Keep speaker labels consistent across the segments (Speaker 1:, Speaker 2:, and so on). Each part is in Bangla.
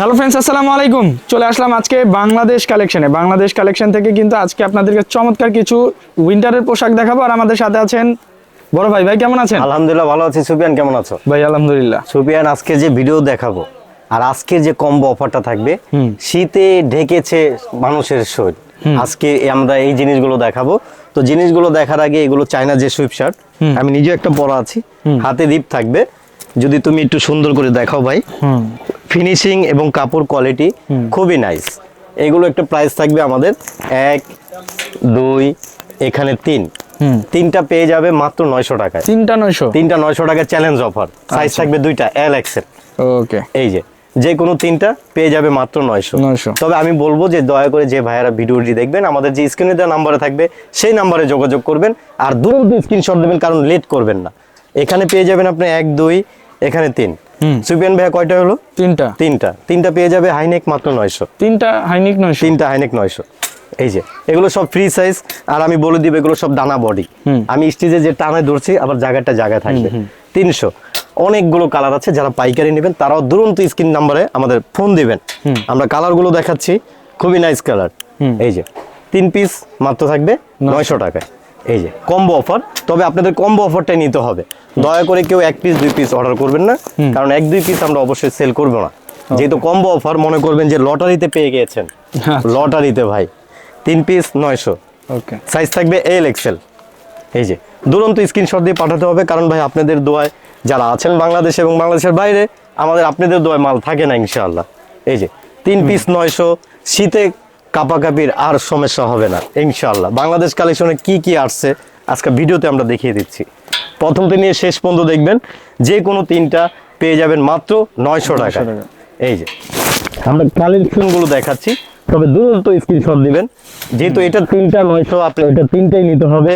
Speaker 1: হ্যালো ফ্রেন্ডস আসসালামু আলাইকুম। চলে আসলাম আজকে বাংলাদেশ কালেকশনে বাংলাদেশ কালেকশন থেকে কিন্তু আজকে আপনাদেরকে চমৎকার কিছু উইন্টারের পোশাক দেখাবো। আর আমাদের সাথে আছেন বড় ভাই। ভাই কেমন আছেন?
Speaker 2: আলহামদুলিল্লাহ ভালো আছি। সুপিয়ান কেমন আছো?
Speaker 1: ভাই আলহামদুলিল্লাহ।
Speaker 2: সুপিয়ান আজকে যে ভিডিও দেখাবো আর আজকের যে কম্বো অফারটা থাকবে শীতে ঢেকেছে মানুষের শরীর। আজকে আমরা এই জিনিসগুলো দেখাবো। তো জিনিসগুলো দেখার আগে এগুলো চায়না যে সুইপ শার্ট আমি নিজে একটা পরা আছি। হাতে দ্বীপ থাকবে। যদি তুমি একটু সুন্দর করে দেখাও ভাই। ফিনিশিং এবং কাপড় কোয়ালিটি খুবই নাইস এগুলো একটা প্রাইস থাকবে আমাদের এক দুই এখানে তিন। তিনটা পেয়ে যাবে মাত্র নয়শো টাকায়।
Speaker 1: তিনটা নয়শো?
Speaker 2: তিনটা নয়শো টাকা চ্যালেঞ্জ অফার সাইজ থাকবে দুইটা এল এক্সেল
Speaker 1: ওকে
Speaker 2: এই যে যে কোনো তিনটা পেয়ে যাবে মাত্র নয়শো।
Speaker 1: 900
Speaker 2: তবে আমি বলব যে দয়া করে যে ভাইয়ারা ভিডিওটি দেখবেন আমাদের যে স্ক্রিনে দেওয়া নাম্বারে থাকবে সেই নাম্বারে যোগাযোগ করবেন। আর দ্রুত স্ক্রিনশট দেবেন কারণ লেট করবেন না। এখানে পেয়ে যাবেন আপনি এক দুই এখানে তিন।
Speaker 1: হুম।
Speaker 2: ভাইয়া কয়টা হলো?
Speaker 1: তিনটা।
Speaker 2: তিনটা। তিনটা পেয়ে যাবে হাইনেক মাত্র নয়শো।
Speaker 1: তিনটা হাইনিক নয়শো।
Speaker 2: তিনটা হাইনেক নয়শো। এই যে এগুলো সব ফ্রি সাইজ আর আমি বলে দিব এগুলো সব দানা বডি আমি স্টেজে যে টানে ধরছি আবার জায়গাটা জায়গায় থাকবে। তিনশো। অনেকগুলো কালার আছে যারা পাইকারি নেবেন তারাও দুরন্ত স্ক্রিন নাম্বারে আমাদের ফোন দিবেন। আমরা কালারগুলো দেখাচ্ছি খুবই নাইস কালার এই যে তিন পিস মাত্র থাকবে নয়শো টাকায়। এই যে কম্বো অফার তবে আপনাদের কম্বো অফারটাই নিতে হবে। দয়া করে কেউ এক পিস দুই পিস অর্ডার করবেন না কারণ এক দুই পিস আমরা অবশ্যই সেল করব না। যেহেতু কম্বো অফার মনে করবেন যে লটারিতে পেয়ে গিয়েছেন।
Speaker 1: আচ্ছা।
Speaker 2: লটারিতে ভাই তিন পিস নয়শো।
Speaker 1: ওকে
Speaker 2: সাইজ থাকবে এল এক্সেল এই যে দুরন্ত স্ক্রিনশট দিয়ে পাঠাতে হবে কারণ ভাই আপনাদের দোয়ায় যারা আছেন বাংলাদেশে এবং বাংলাদেশের বাইরে আমাদের আপনাদের দোয়ায় মাল থাকে না ইনশাআল্লাহ। এই যে তিন পিস নয়শো শীতে কাপাকাপির আর সমস্যা হবে না ইনশাল্লাহ বাংলাদেশ কালেকশনে কি কি আসছে আজকে ভিডিওতে আমরা দেখিয়ে দিচ্ছি। প্রথম থেকে নিয়ে শেষ পর্যন্ত দেখবেন যে কোনো তিনটা পেয়ে যাবেন মাত্র নয়শো টাকা।
Speaker 1: টাকা।
Speaker 2: এই যে আমরা কালেকশনগুলো দেখাচ্ছি তবে দ্রুত স্ক্রিনশট দিবেন। যেহেতু এটা তিনটা নয়শো আপনি এটা তিনটাই নিতে হবে।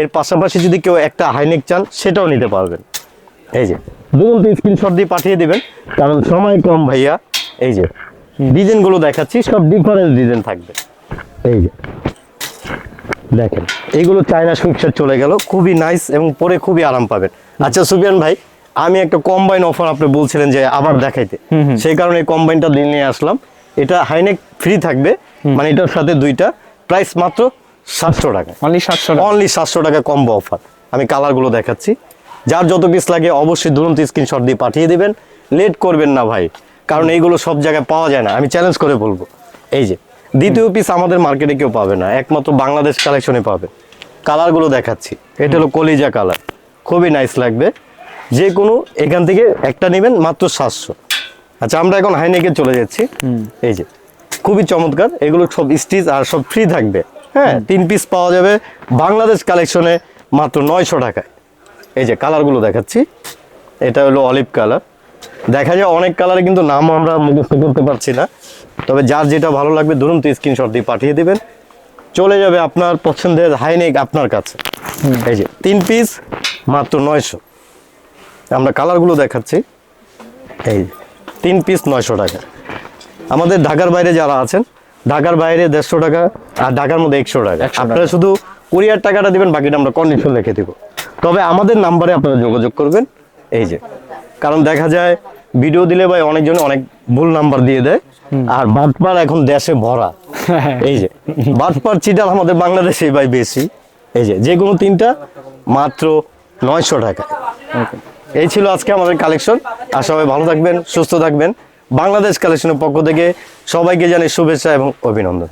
Speaker 2: এর পাশাপাশি যদি কেউ একটা হাইনেক চান সেটাও নিতে পারবেন। এই যে দ্রুত স্ক্রিনশট দিয়ে পাঠিয়ে দিবেন কারণ সময় কম ভাইয়া। এই যে ডিজাইনগুলো দেখাচ্ছি সব ডিফারেন্ট ডিজাইন থাকবে। এই যে দেখেন এইগুলো চায়না সুইপশার্ট চলে গেল খুবই নাইস এবং পরে খুবই আরাম পাবেন। আচ্ছা সুফিয়ান ভাই আমি একটা কম্বাইন অফার আপনি বলছিলেন যে আবার দেখাইতে। সেই কারণে এই কম্বাইনটা দিয়ে নিয়ে আসলাম। এটা হাইনেক ফ্রি থাকবে মানে এটার সাথে দুইটা প্রাইস মাত্র সাতশো টাকা।
Speaker 1: অনলি সাতশো টাকা।
Speaker 2: অনলি সাতশো টাকা কম্বো অফার আমি কালারগুলো দেখাচ্ছি। যার যত পিস লাগে অবশ্যই দুরন্ত স্ক্রিনশট দিয়ে পাঠিয়ে দিবেন। লেট করবেন না ভাই। কারণ এইগুলো সব জায়গায় পাওয়া যায় না। আমি চ্যালেঞ্জ করে বলব। এই যে দ্বিতীয় পিস আমাদের মার্কেটে কেউ পাবে না একমাত্র বাংলাদেশ কালেকশনে পাবে। কালারগুলো দেখাচ্ছি। এটা হলো কলিজা কালার খুবই নাইস লাগবে। যে কোনো এখান থেকে একটা নেবেন মাত্র সাতশো। আচ্ছা আমরা এখন হাইনেকে চলে যাচ্ছি। এই যে খুবই চমৎকার। এগুলো সব স্টিচ আর সব ফ্রি থাকবে। হ্যাঁ তিন পিস পাওয়া যাবে বাংলাদেশ কালেকশনে মাত্র নয়শো টাকায়। এই যে কালারগুলো দেখাচ্ছি। এটা হলো অলিভ কালার দেখা যায় অনেক কালারে কিন্তু নাম আমরা মুখস্থ করতে পারছি না। তবে যার যেটা ভালো লাগবে ধরুন তো স্ক্রিনশট দিয়ে পাঠিয়ে দিবেন। চলে যাবে আপনার পছন্দের হাইনেক আপনার কাছে। এই যে তিন পিস মাত্র নয়শো। আমরা কালারগুলো দেখাচ্ছি। এই তিন পিস নয়শো টাকা। আমাদের ঢাকার বাইরে যারা আছেন ঢাকার বাইরে দেড়শো টাকা আর ঢাকার মধ্যে একশো টাকা। আপনারা শুধু কুরিয়ার টাকাটা দিবেন বাকিটা আমরা কন্ডিশন রেখে দেবো। তবে আমাদের নাম্বারে আপনারা যোগাযোগ করবেন। এই যে কারণ দেখা যায় ভিডিও দিলে ভাই অনেকজন অনেক ভুল নাম্বার দিয়ে দেয়। আর বাটপার এখন দেশে ভরা। এই যে বাটপার চিটাল আমাদের বাংলাদেশে ভাই বেশি। এই যে যে কোনো তিনটা মাত্র নয়শো টাকা। এই ছিল আজকে আমাদের কালেকশন আর সবাই ভালো থাকবেন সুস্থ থাকবেন। বাংলাদেশ কালেকশনের পক্ষ থেকে সবাইকে জানাই শুভেচ্ছা এবং অভিনন্দন।